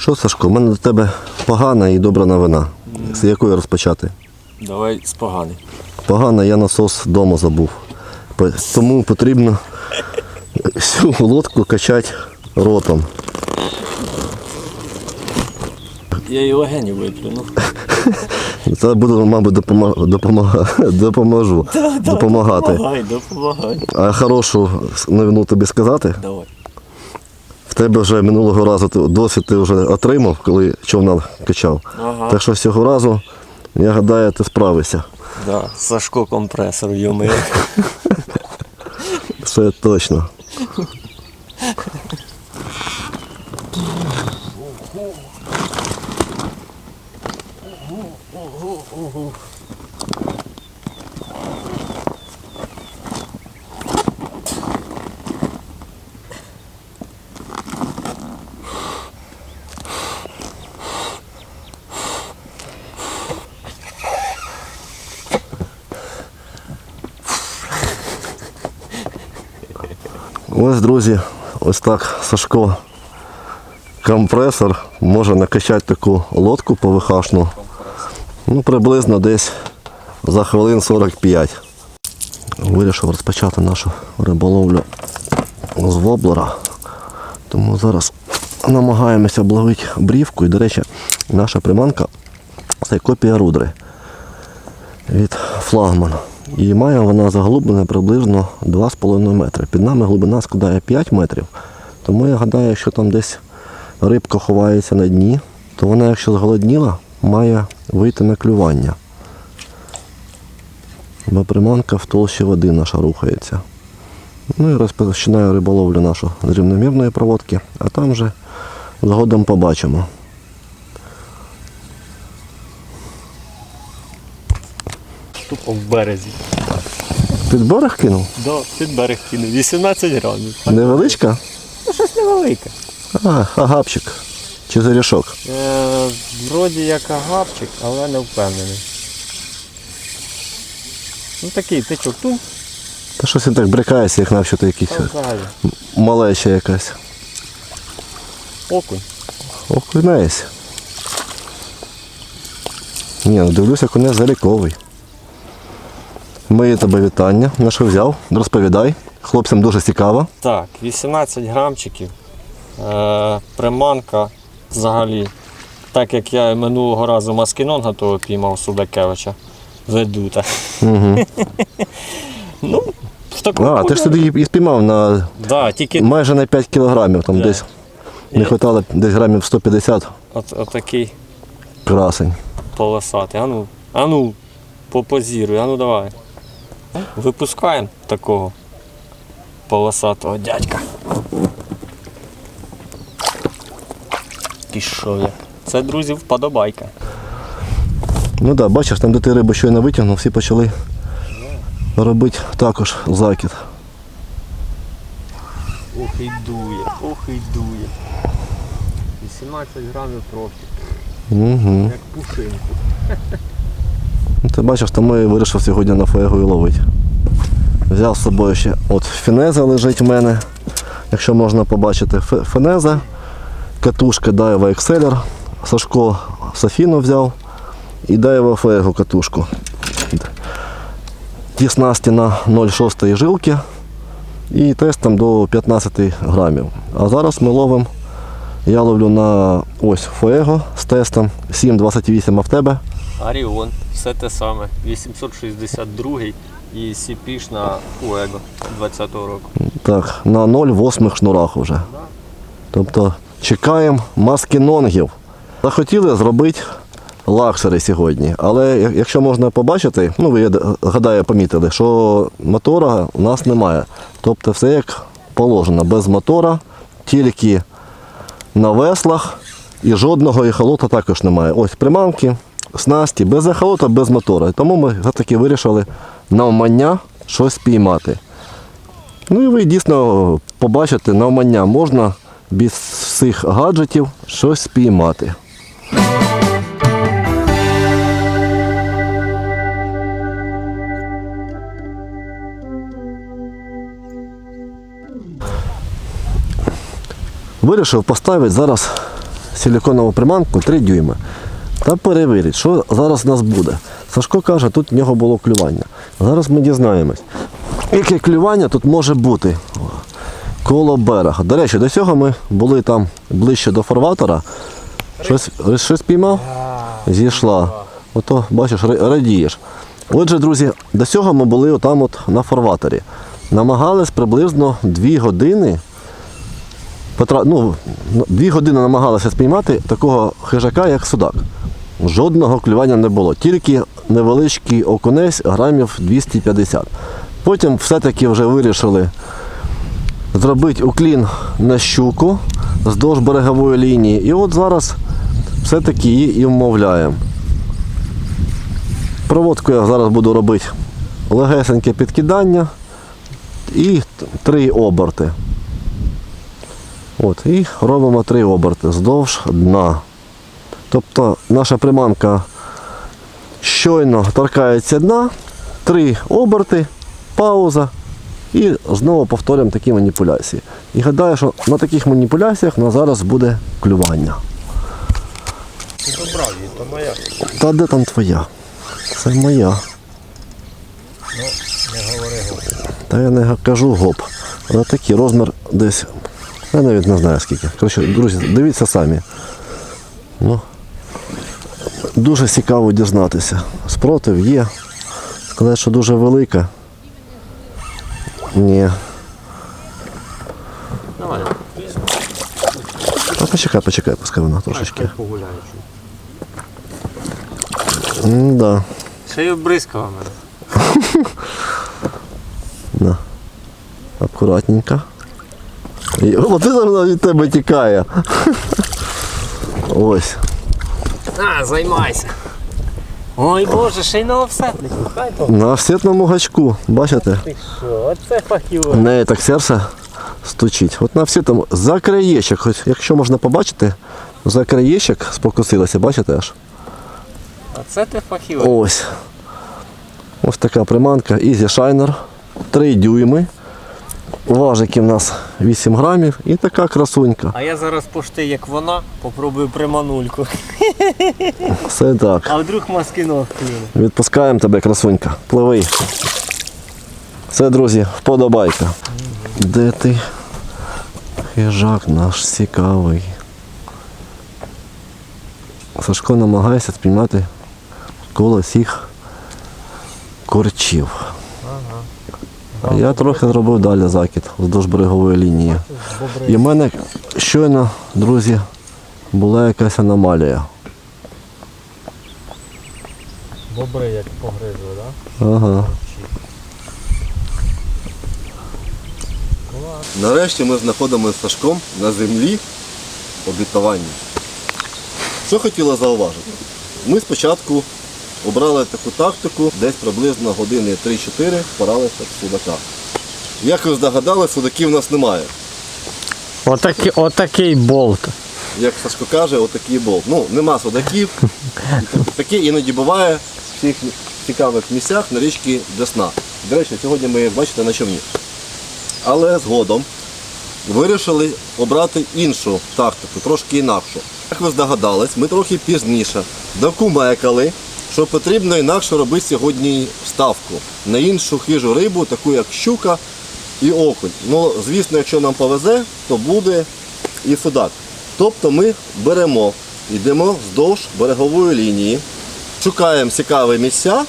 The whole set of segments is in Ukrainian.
Що, Сашко, в мене до тебе погана і добра новина. З якої розпочати? Давай з поганий. Погано, я насос вдома забув. Тому потрібно всю лодку качати ротом. Я і легені виплюнув. Це буду, мабуть, допома- допомага- допоможу. допомагати. Допомагай, допомагай. А хорошу новину тобі сказати? Давай. Тебе вже минулого разу досвід ти вже отримав, коли човна качав. Ага. Так що цього разу, я гадаю, ти справишся. Да. Сашко компресор, йоми. Все точно. Ось, друзі, ось так Сашко компресор може накачати таку лодку ПВХшну. Ну, приблизно десь за хвилин 45. Вирішив розпочати нашу риболовлю з воблера. Тому зараз намагаємося обловити брівку. І, до речі, наша приманка це копія рудри від флагмана. І має вона заглублення приблизно 2,5 метри. Під нами глибина складає 5 метрів. Тому я гадаю, що там десь рибка ховається на дні, то вона, якщо зголодніла, має вийти на клювання. Бо приманка в толщі води наша рухається. Ну і розпочинаю риболовлю нашу з рівномірної проводки, а там вже згодом побачимо. В березі. Під берег кинув? Да, під берег кинув. 18 грамів. Невеличка? Ну, щось невелике. А, агапчик. Чи зарішок? Е, вроді як агапчик, але не впевнений. Ну такий тичок тум, Та щось він так брикається, як навщо якийсь малеча якась. Окунь. Окунець. Ні, ну дивлюся, конець заліковий. Мої тебе вітання. На що взяв? Розповідай. Хлопцям дуже цікаво. Так, 18 грамчиків. Е, приманка взагалі. Так як я минулого разу маскінонга того піймав Судакевича. Ведута. Угу. Ну, в такому А, ти ж тоді і спіймав на Да, тільки майже на 5 кілограмів, там Да. десь не вистачало десь грамів 150 от, отакий красень. полосатий. Ану, ану, попозіруй, ану давай. Випускаємо такого полосатого дядька. Пішов як. Це, друзі, вподобайка. Ну так, да, бачиш, там де ти рибу щойно витягнув, всі почали робити також закид. Ох і дує, ох і дує. 18 грамів профі, Угу. як пушинку. Ти бачиш, тому я вирішив сьогодні на фуегу і ловити. Взяв з собою ще от фінеза лежить в мене, якщо можна побачити. Фенеза, катушка Daiwa Exceller, Сашко Софіну взяв і Daiwa фуегу катушку. Ті снасті на 0,6 жилки і тестом до 15 грамів. А зараз ми ловимо, я ловлю на ось фуего з тестом 7,28 а в тебе. Аріон, все те саме. 862 і Сіпіш на Фуего 20-го року. Так, на 0,8 шнурах вже. Тобто чекаємо маскінонгів. Захотіли зробити лакшери сьогодні. Але якщо можна побачити, ну ви гадаю, помітили, що мотора у нас немає. Тобто все як положено, без мотора, тільки на веслах і жодного ехолота також немає. Ось приманки, снасті, без ехолота, без мотора. Тому ми все-таки вирішили навмання щось спіймати. Ну і ви дійсно побачите навмання, можна без цих гаджетів щось спіймати. Вирішив поставити зараз силиконову приманку 3 дюйми та перевірити, що зараз у нас буде. Сашко каже, тут в нього було клювання. Зараз ми дізнаємось, яке клювання тут може бути коло берега. До речі, до цього ми були там ближче до фарватера. Щось, щось піймав? Зійшла. Ото, бачиш, радієш. Отже, друзі, до цього ми були отам от на фарватері. Намагались приблизно 2 години. Потра... Ну, дві години намагалися спіймати такого хижака, як судак. Жодного клювання не було, тільки невеличкий окунець грамів 250. Потім все-таки вже вирішили зробити уклін на щуку вздовж берегової лінії. І от зараз все-таки її і вмовляємо. Проводку я зараз буду робити легесеньке підкидання і три оберти. От, і робимо три оберти вздовж дна. Тобто наша приманка щойно торкається дна, три оберти, пауза і знову повторюємо такі маніпуляції. І гадаю, що на таких маніпуляціях у нас зараз буде клювання. Ти то моя. Та де там твоя? Це моя. Ну, не говори гоп. Та я не кажу гоп. Але такий розмір десь. Я навіть не знаю скільки. Коротше, друзі, дивіться самі. Ну, дуже цікаво дізнатися. Спротив є. Сказати, що дуже велика. Ні. Давай, А почекай, почекай, пускай вона трошечки. погуляю. М-да. Ще й обризкала мене. Да. Акуратненько. І, це вона від тебе тікає. Ось. На, займайся. Ой Боже, ще й на то. На офсетному гачку, бачите? Ти що, оце фахіво. В так серце стучить. От на там за краєчок, хоч якщо можна побачити, за краєчок спокусилася, бачите аж? Оце ти фахіво. Ось. Ось така приманка Easy Shiner. 3 дюйми. Важики в нас 8 грамів і така красунька. А я зараз пошти, як вона, попробую приманульку. Все так. А вдруг маскинок клюне. Відпускаємо тебе, красунька. Пливи. Це, друзі, вподобайка. Де ти? Хижак наш цікавий. Сашко намагається спіймати коло всіх корчів. А я трохи зробив далі закид вздовж берегової лінії. І в мене щойно, друзі, була якась аномалія. Бобри як погризли, так? Ага. Нарешті ми знаходимося з Сашком на землі обітування. Що хотіла зауважити? Ми спочатку обрали таку тактику, десь приблизно години 3-4 впоралися в судака. Як ви здогадали, судаків у нас немає. Отакий, отакий болт. Як Сашко каже, отакий болт. Ну, нема судаків. Таке іноді буває в всіх цікавих місцях на річці Десна. До речі, сьогодні ми бачите на човні. Але згодом вирішили обрати іншу тактику, трошки інакшу. Як ви здогадались, ми трохи пізніше докумекали, що потрібно інакше робити сьогодні ставку на іншу хижу рибу, таку як щука і окунь. Ну, звісно, якщо нам повезе, то буде і судак. Тобто ми беремо, йдемо вздовж берегової лінії, шукаємо цікаві місця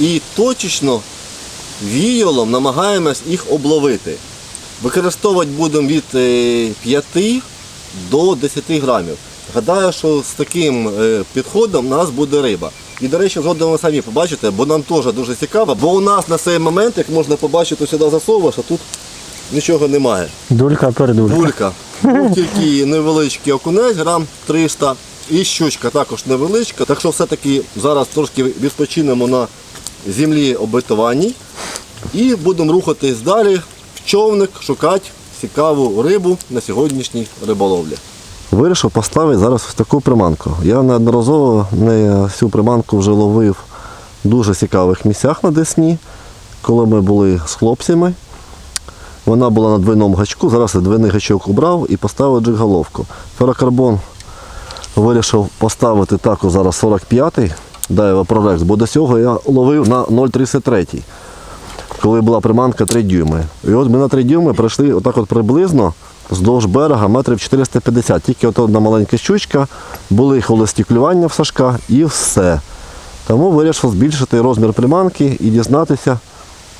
і точечно віялом намагаємось їх обловити. Використовувати будемо від е, 5 до 10 грамів. Гадаю, що з таким е, підходом у нас буде риба. І, до речі, згодом ви самі побачите, бо нам теж дуже цікаво, бо у нас на цей момент, як можна побачити, сюди засовуєш, а тут нічого немає. Дулька передулька. Булька. Був тільки невеличкий окунець, грам 300. І щучка також невеличка. Так що все-таки зараз трошки відпочинемо на землі обетованій. І будемо рухатись далі в човник, шукати цікаву рибу на сьогоднішній риболовлі. Вирішив поставити зараз ось таку приманку. Я неодноразово не цю приманку вже ловив в дуже цікавих місцях на Десні, коли ми були з хлопцями. Вона була на двойному гачку, зараз я двойний гачок убрав і поставив джиг-головку. Ферокарбон вирішив поставити таку зараз 45-й Daiwa ProRex, бо до цього я ловив на 0,33, коли була приманка 3 дюйми. І от ми на 3 дюйми прийшли отак от приблизно вздовж берега метрів 450. Тільки от одна маленька щучка, були холості клювання в Сашка і все. Тому вирішив збільшити розмір приманки і дізнатися,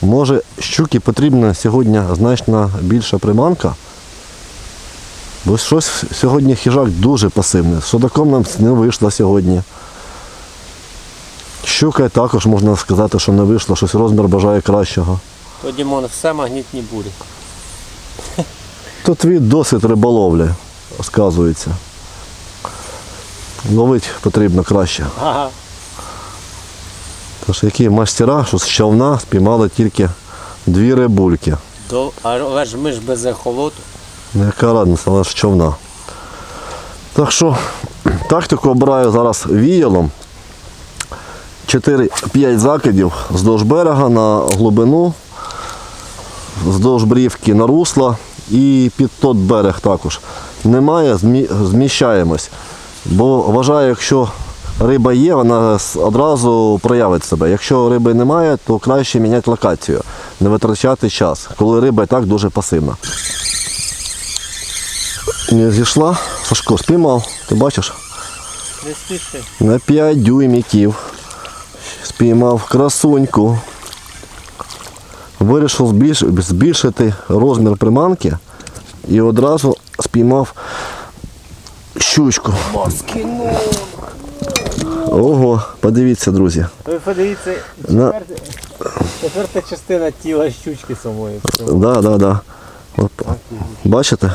може щуки потрібна сьогодні значно більша приманка. Бо щось сьогодні хижак дуже пасивний. З судаком нам не вийшло сьогодні. Щука також можна сказати, що не вийшло, щось розмір бажає кращого. То Дімон, все магнітні бурі. То твій досвід риболовлі, сказується. Ловити потрібно краще. Ага. Тож які мастера, що з човна спіймали тільки дві рибульки. До... Але ж ми ж без ехолоту. Яка радниця, але ж човна. Так що тактику обираю зараз віялом. 4-5 закидів вздовж берега на глибину, вздовж брівки на русло і під тот берег також. Немає, зміщаємось. Бо вважаю, якщо риба є, вона одразу проявить себе. Якщо риби немає, то краще міняти локацію, не витрачати час, коли риба і так дуже пасивна. Не зійшла, Сашко спіймав, ти бачиш? На 5 дюйміків. Спіймав красуньку. Вирішив збільшити розмір приманки і одразу спіймав щучку. Ого, подивіться, друзі. Ви подивіться, четверта, четверта частина тіла щучки самої. Да, да, да. От, бачите?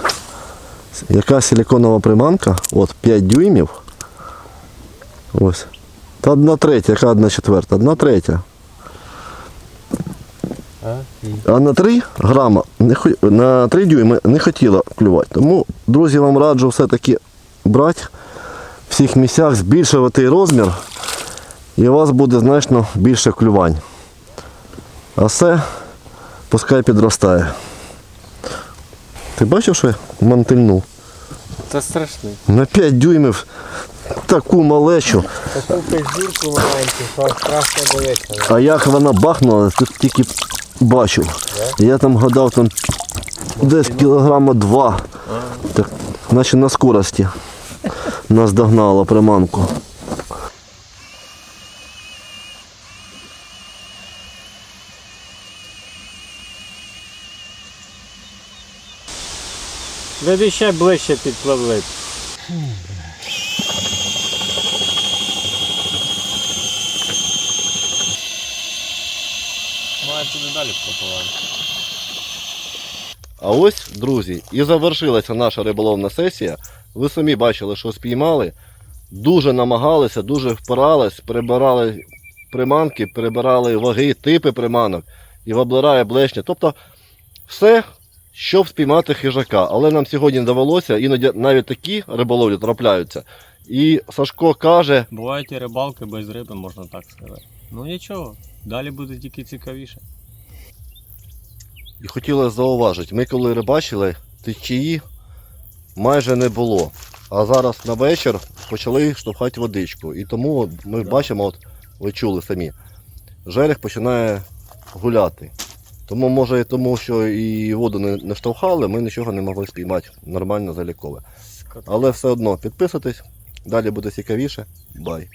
Яка силиконова приманка? От 5 дюймів. Ось. Та одна третя, яка одна четверта? Одна третя. А на 3 грама на 3 дюйми не хотіла клювати. Тому, друзі, вам раджу все-таки брати в всіх місцях, збільшувати розмір, і у вас буде значно більше клювань. А все пускай підростає. Ти бачив, що я мантильнув? Це страшний. На 5 дюймів таку малечу. Таку пиздюрку маленьку, що страшно дивитися. А як вона бахнула, ти тільки бачив. Я там гадав там десь кілограма два. Так, наче на скорості нас догнала приманку. Люди ще ближче підпливли. Туди далі пропливати. А ось, друзі, і завершилася наша риболовна сесія. Ви самі бачили, що спіймали. Дуже намагалися, дуже впирались, перебирали приманки, перебирали ваги, типи приманок і воблера, і блешня. Тобто все, щоб спіймати хижака. Але нам сьогодні не довелося, іноді навіть такі риболовлі трапляються. І Сашко каже, Бувають і рибалки без риби, можна так сказати. Ну нічого, далі буде тільки цікавіше. І хотілося зауважити, ми коли рибачили, течії майже не було. А зараз на вечір почали штовхати водичку. І тому ми бачимо, от ви чули самі, жерех починає гуляти. Тому може тому, що і воду не, не штовхали, ми нічого не могли спіймати нормально залікове. Але все одно підписуйтесь, далі буде цікавіше. Бай!